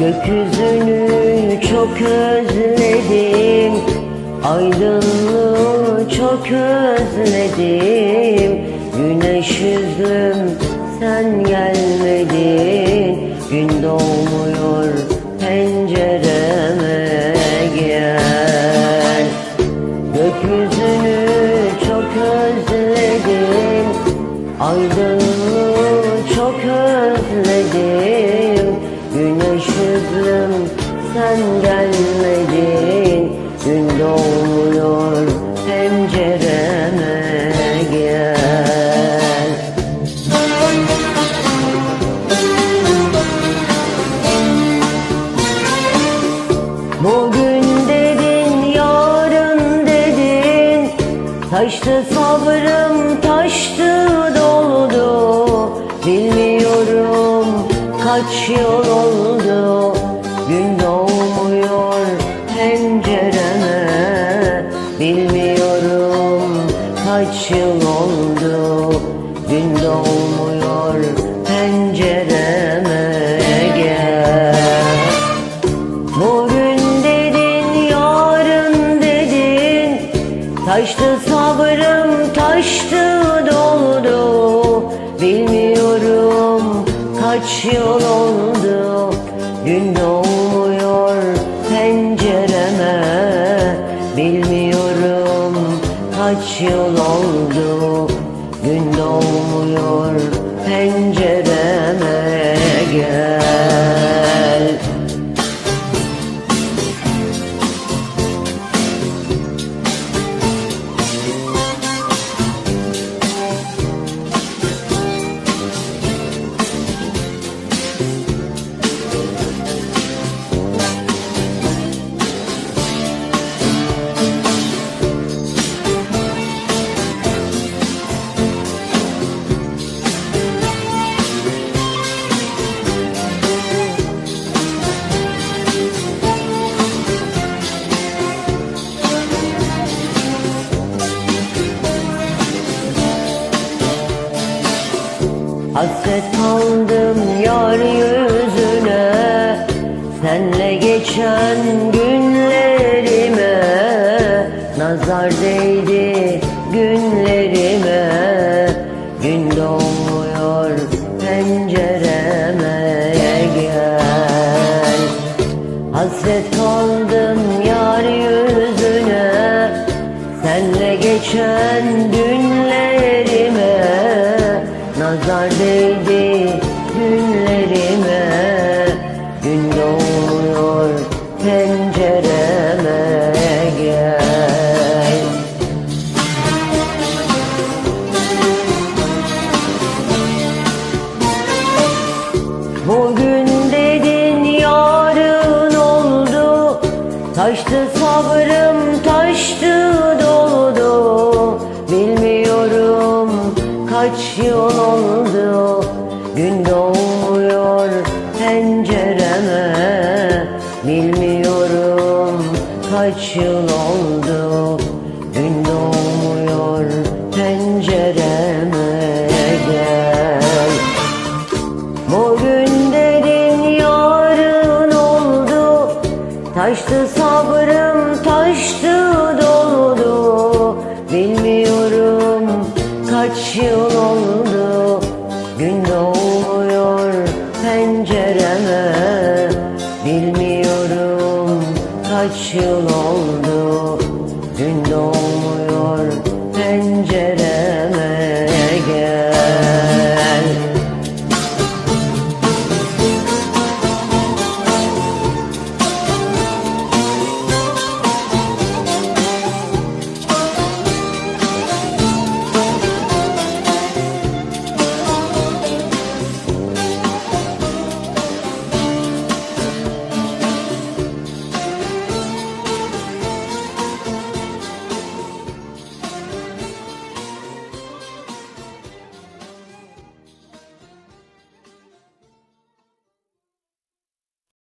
Gökyüzünü çok özledim. Aydınlığı çok özledim. Güneş yüzlüm sen gelmedin. Gün doğmuyor pencereme gel. Gökyüzünü çok özledim. Aydınlığı yüzlüm sen gelmedin. Gün doğmuyor pencereme gel. Bugün dedin, yarın dedin. Taştı sabrım, taştı doldu. Bilmiyorum kaç yıl oldu Gün doğmuyor pencereme. Bilmiyorum kaç yıl oldu Gün doğmuyor pencereme. Gel Bugün dedin, yarın dedin. Taştı sabrım, taştı doldu. Bilmiyorum kaç yıl oldu Gün doğmuyor pencereme. Bilmiyorum kaç yıl oldu Hasret kaldım yar yüzüne. Senle geçen günlerime Taştı sabrım taştı doldu. Bilmiyorum kaç yıl oldu. Gün doğmuyor pencereme. Bilmiyorum kaç yıl oldu. Gün doğmuyor Taştı sabrım taştı doldu. Bilmiyorum kaç yıl oldu. Gün doğmuyor pencereme. Bilmiyorum kaç yıl oldu